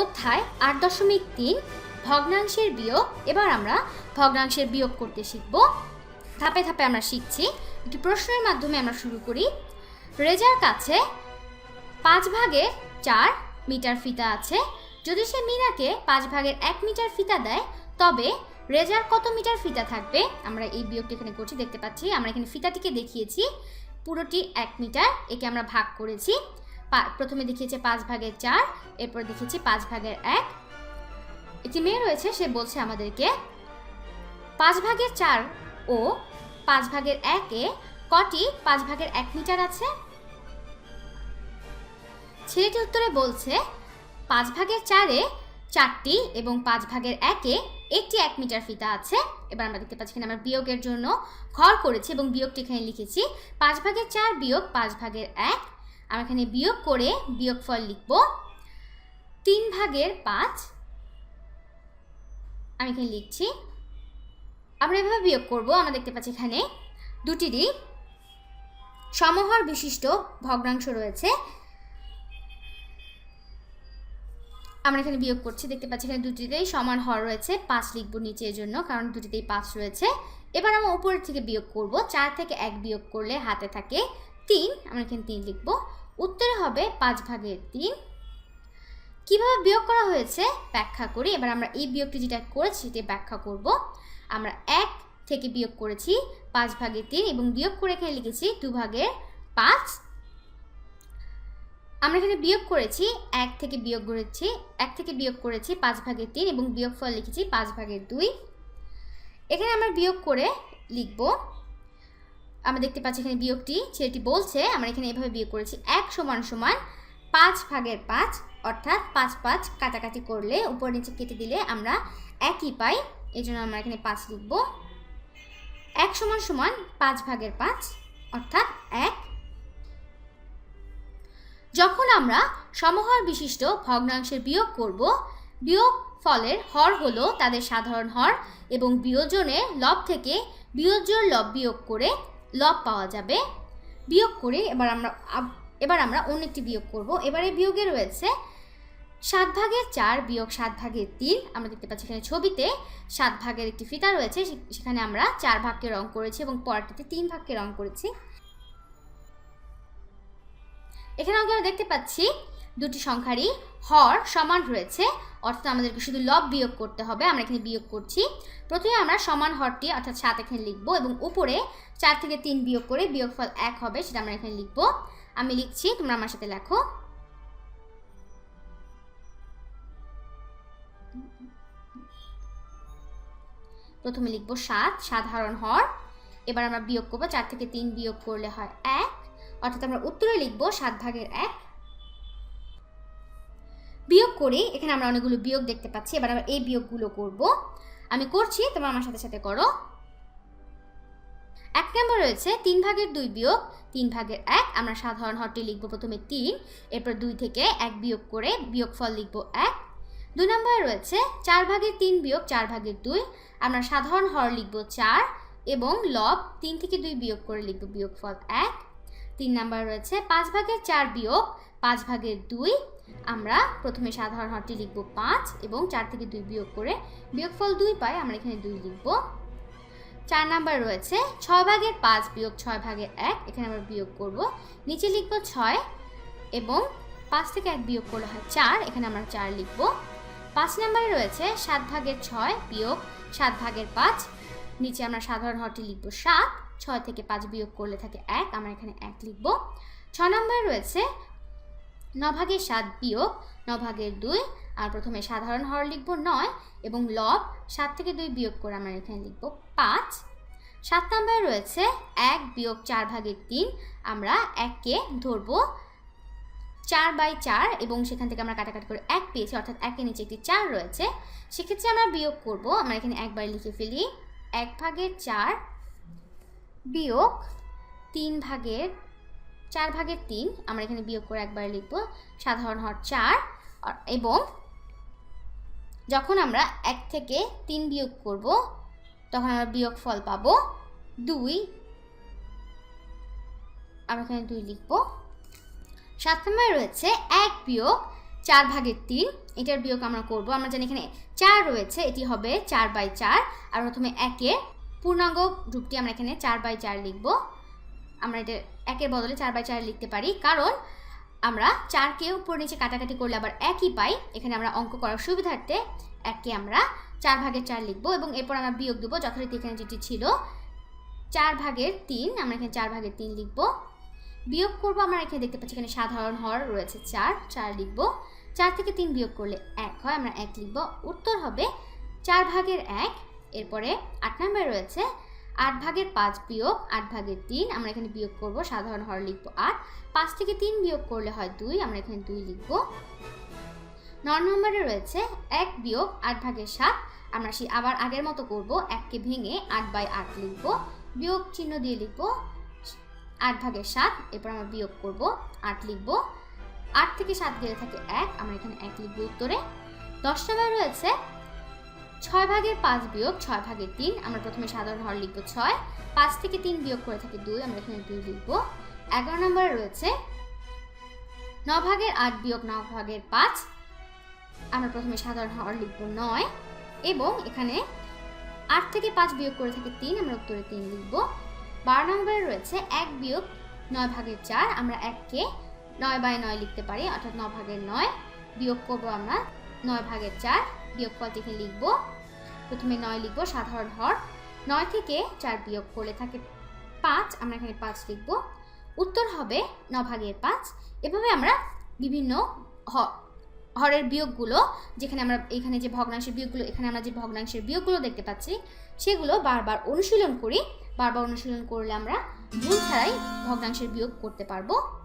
অধ্যায় আট দশমিক তিন, ভগ্নাংশের বিয়োগ, এবার আমরা ভগ্নাংশের বিয়োগ করতে শিখব। ধাপে ধাপে আমরা শিখছি। একটি প্রশ্নের মাধ্যমে আমরা শুরু করি। রেজার কাছে পাঁচ ভাগের চার মিটার ফিতা আছে। যদি সে মিনাকে পাঁচ ভাগের এক মিটার ফিতা দেয়, তবে রেজার কত মিটার ফিতা থাকবে? আমরা এই বিয়োগটি এখানে করছি, দেখতে পাচ্ছি। আমরা এখানে ফিতাটিকে দেখিয়েছি। পুরোটি এক মিটার, একে আমরা ভাগ করেছি। প্রথমে দেখিয়েছে পাঁচ ভাগের চার, এরপর দেখিয়েছি পাঁচ ভাগের এক। একটি মেয়ে রয়েছে, সে বলছে আমাদেরকে, পাঁচ ভাগের চার ও পাঁচ ভাগের একে কটি পাঁচ ভাগের এক মিটার আছে? ছেলেটি উত্তরে বলছে, পাঁচ ভাগের চারে চারটি এবং পাঁচ ভাগের একে একটি এক মিটার ফিতা আছে। এবার আমরা দেখতে পাচ্ছি এখানে আমরা বিয়োগের জন্য ঘর করেছি এবং বিয়োগটি এখানে লিখেছি, পাঁচ ভাগের চার বিয়োগ পাঁচ ভাগের এক আমরা এখানে বিয়োগ করে বিয়োগফল লিখব তিন ভাগের পাঁচ। আমি এখানে লিখছি। আমরা এভাবে বিয়োগ করব, আমরা দেখতে পাচ্ছি এখানে দুটিরই সমহর বিশিষ্ট ভগ্নাংশ রয়েছে। আমরা এখানে বিয়োগ করছি, দেখতে পাচ্ছি এখানে দুটিতেই সমান হর রয়েছে, পাঁচ লিখব নিচের জন্য কারণ দুটিতেই পাঁচ রয়েছে। এবার আমরা উপরের থেকে বিয়োগ করব, চার থেকে এক বিয়োগ করলে হাতে থাকে তিন, আমরা এখানে তিন লিখব। উত্তরে হবে পাঁচ ভাগের তিন। কীভাবে বিয়োগ করা হয়েছে? ব্যাখ্যা করি। এবার আমরা এই বিয়োগটি যেটা করেছি সেটি ব্যাখ্যা করব। আমরা এক থেকে বিয়োগ করেছি, পাঁচ ভাগের তিন এবং বিয়োগ করে এখানে লিখেছি দু ভাগের পাঁচ। আমরা এখানে বিয়োগ করেছি, এক থেকে বিয়োগ করেছি, এক থেকে বিয়োগ করেছি পাঁচ ভাগের তিন এবং বিয়োগফল লিখেছি পাঁচ ভাগের দুই। এখানে আমরা বিয়োগ করে লিখব আমরা দেখতে পাচ্ছি এখানে বিয়োগটি, ছেলেটি বলছে, আমরা এখানে এভাবে বিয়োগ করেছি, এক সমান সমান পাঁচ ভাগের পাঁচ, অর্থাৎ পাঁচ পাঁচ কাটাকাটি করলে উপর নিচে কেটে দিলে আমরা একই পাই এই জন্য আমরা এখানে পাঁচ লিখব। এক সমান সমান পাঁচ ভাগের পাঁচ, অর্থাৎ এক। যখন আমরা সমহর বিশিষ্ট ভগ্নাংশের বিয়োগ করব, বিয়োগ ফলের হর হলো তাদের সাধারণ হর এবং বিয়োজনে লব থেকে বিয়োজ্যর লব বিয়োগ করে লব পাওয়া যাবে। বিয়োগ করে এবার আমরা এবার আমরা অন্য একটি বিয়োগ করব। এবারে বিয়োগে রয়েছে সাত ভাগের চার বিয়োগ সাত ভাগের তিন। আমরা দেখতে পাচ্ছি এখানে ছবিতে সাত ভাগের একটি ফিতা রয়েছে। সেখানে আমরা চার ভাগকে রং করেছি এবং পরটিতে তিন ভাগকে রং করেছি। এখানে আমরা দেখতে পাচ্ছি দুটি সংখ্যারই হর সমান রয়েছে। অর্থাৎ আমাদেরকে শুধু লব বিয়োগ করতে হবে, আমরা এখানে বিয়োগ করছি। প্রথমে আমরা সমান হরটি অর্থাৎ সাত এখানে লিখব এবং উপরে চার থেকে তিন বিয়োগ করে বিয়োগফল এক হবে, সেটা আমরা এখানে লিখব। আমি লিখছি, তোমরা আমার সাথে লেখো। প্রথমে লিখব সাত, সাধারণ হর। এবার আমরা বিয়োগ করব, চার থেকে তিন বিয়োগ করলে হয় এক। অর্থাৎ আমরা উত্তরে লিখব সাত ভাগের এক করে এখানে আমরা অনেকগুলো বিয়োগ দেখতে পাচ্ছি। এবার আমরা এই বিয়োগগুলো করব। আমি করছি, তোমরা আমার সাথে সাথে করো। এক নম্বর রয়েছে তিন ভাগের দুই বিয়োগ, তিন ভাগের এক। আমরা সাধারণ হরটি লিখব প্রথমে তিন, এরপর দুই থেকে এক বিয়োগ করে বিয়োগফল লিখব এক। দুই নম্বরে রয়েছে চার ভাগের তিন বিয়োগ, চার ভাগের দুই। আমরা সাধারণ হর লিখব চার এবং লব তিন থেকে দুই বিয়োগ করে লিখব বিয়োগফল এক। তিন নাম্বার রয়েছে পাঁচ ভাগের চার বিয়োগ, পাঁচ ভাগের দুই আমরা প্রথমে সাধারণ হরটি লিখব পাঁচ এবং চার থেকে দুই বিয়োগ করে বিয়োগফল দুই পাই, আমরা এখানে দুই লিখব। চার নাম্বার রয়েছে, ছয় ভাগের পাঁচ বিয়োগ ছয় ভাগের এক, এখানে আমরা বিয়োগ করব। নিচে লিখব ছয় এবং পাঁচ থেকে এক বিয়োগ করলে হয় চার, এখানে আমরা চার লিখব। পাঁচ নাম্বারে রয়েছে, সাত ভাগের ছয় বিয়োগ সাত ভাগের পাঁচ, নিচে আমরা সাধারণ হরটি লিখব সাত, ছয় থেকে পাঁচ বিয়োগ করলে থাকে এক, আমরা এখানে এক লিখব। ছ নম্বরে রয়েছে নভাগের সাত বিয়োগ, নভাগের দুই, আর প্রথমে সাধারণ হর লিখব নয় এবং লব সাত থেকে দুই বিয়োগ করে আমরা এখানে লিখব পাঁচ। সাত নম্বরে রয়েছে এক বিয়োগ চার ভাগের তিন, আমরা এককে ধরবো চার বাই চার এবং সেখান থেকে আমরা কাটাকাটি করে এক পেয়েছি, অর্থাৎ একের নিচে একটি চার রয়েছে। সেক্ষেত্রে আমরা বিয়োগ করব, আমরা এখানে একবার লিখে ফেলি, এক ভাগের চার বিয়োগ তিন ভাগের চার ভাগের তিন, আমরা এখানে বিয়োগ করে একবার লিখব সাধারণ হর চার এবং যখন আমরা এক থেকে তিন বিয়োগ করব, তখন আমরা বিয়োগ ফল পাবো দুই। আমরা এখানে দুই লিখব। সাত নম্বরে রয়েছে এক বিয়োগ চার ভাগের তিন, এটার বিয়োগ আমরা করব। আমরা জানি এখানে চার রয়েছে, এটি হবে চার বাই চার, আর প্রথমে একের পূর্ণাঙ্গ রূপটি আমরা এখানে চার বাই চার লিখব। আমরা এটা একের বদলে চার বাই চার লিখতে পারি। কারণ আমরা চারকে উপর নিচে কাটাকাটি করলে আবার একই পাই। এখানে আমরা অঙ্ক করার সুবিধার্থে এককে আমরা চার ভাগের চার লিখব এবং এরপর আমরা বিয়োগ দেবো, যথারীতি এখানে যেটি ছিল। চার ভাগের তিন, আমরা এখানে চার ভাগের তিন লিখব। বিয়োগ করব আমরা এখানে দেখতে পাচ্ছি এখানে সাধারণ হর রয়েছে চার চার লিখব। চার থেকে তিন বিয়োগ করলে এক হয়, আমরা এক লিখব। উত্তর হবে চার ভাগের এক, এরপরে আট নম্বরে রয়েছে আট ভাগের পাঁচ বিয়োগ আট ভাগের তিন, আমরা এখানে বিয়োগ করব, সাধারণ হর লিখব আট। পাঁচ থেকে তিন বিয়োগ করলে হয় দুই, আমরা এখানে দুই লিখব। ন নম্বরে রয়েছে এক বিয়োগ আট ভাগের সাত, আমরা সে আবার আগের মতো করব, এককে ভেঙে আট বাই আট লিখব। বিয়োগ চিহ্ন দিয়ে লিখব আট ভাগের সাত, এরপর আমরা বিয়োগ করব, আট লিখব। আট থেকে সাত গেলে থাকে এক, আমরা এখানে এক লিখব উত্তরে। দশ নম্বরে রয়েছে ছয় ভাগের পাঁচ বিয়োগ ছয় ভাগের তিন, আমরা প্রথমে সাধারণ হর লিখব ছয়। পাঁচ থেকে তিন বিয়োগ করে থাকি দুই, আমরা এখানে দুই লিখব। এগারো নম্বরে রয়েছে ন ভাগের আট বিয়োগ ন ভাগের পাঁচ, আমরা প্রথমে সাধারণ হর লিখব নয়। এবং এখানে আট থেকে পাঁচ বিয়োগ করে থাকে তিন, আমরা উত্তরে তিন লিখব। বারো নম্বরে রয়েছে এক বিয়োগ নয় ভাগের চার, আমরা এককে নয় বাই নয় লিখতে পারি, অর্থাৎ ন ভাগের নয় বিয়োগ করব আমরা নয় ভাগের চার। বিয়োগফল থেকে লিখব। প্রথমে নয় লিখব, সাধারণ হর। নয় থেকে চার বিয়োগ করলে থাকে পাঁচ, আমরা এখানে পাঁচ লিখব। উত্তর হবে ন ভাগের পাঁচ। এভাবে আমরা বিভিন্ন হ- হরের বিয়োগগুলো, যেখানে আমরা এখানে যে ভগ্নাংশের বিয়োগগুলো, এখানে আমরা যে ভগ্নাংশের বিয়োগগুলো দেখতে পাচ্ছি, সেগুলো বারবার অনুশীলন করি। বারবার অনুশীলন করলে আমরা ভুল ছাড়াই ভগ্নাংশের বিয়োগ করতে পারব।